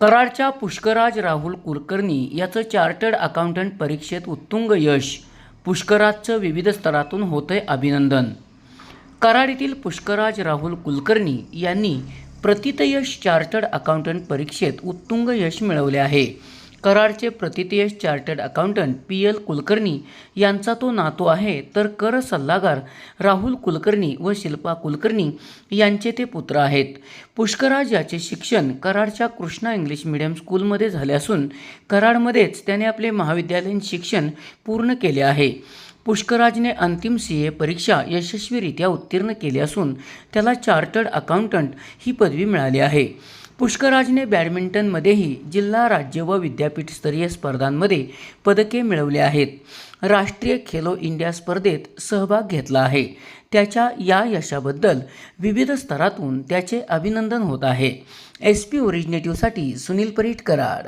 कराडच्या पुष्कराज राहुल कुलकर्णी याचं chartered accountant परीक्षेत उत्तुंग यश. पुष्कराजचं विविध स्तरातून होतंय अभिनंदन. कराड येथील पुष्कराज राहुल कुलकर्णी यांनी प्रतितयश चार्टर्ड अकाउंटंट परीक्षेत उत्तुंग यश मिळवले आहे. कराडचे प्रतितयश chartered accountant P L Kulkarni यांचा तो नातू आहे तर कर सल्लागार राहुल कुलकर्णी व शिल्पा कुलकर्णी यांचे ते पुत्र आहेत. पुष्कराज याचे शिक्षण कराडच्या कृष्णा इंग्लिश मिडियम स्कूलमध्ये झाले असून कराडमध्येच त्याने आपले महाविद्यालयीन शिक्षण पूर्ण केले आहे. पुष्कराजने अंतिम सी ए परीक्षा यशस्वीरित्या उत्तीर्ण केली असून त्याला चार्टर्ड अकाउंटंट ही पदवी मिळाली आहे. पुष्कराजने बॅडमिंटनमध्येही जिल्हा राज्य व विद्यापीठस्तरीय स्पर्धांमध्ये पदके मिळवली आहेत. राष्ट्रीय खेलो इंडिया स्पर्धेत सहभाग घेतला आहे. त्याच्या या यशाबद्दल विविध स्तरातून त्याचे अभिनंदन होत आहे. एस पी ओरिजिनेटिव्हसाठी सुनील परीट कराड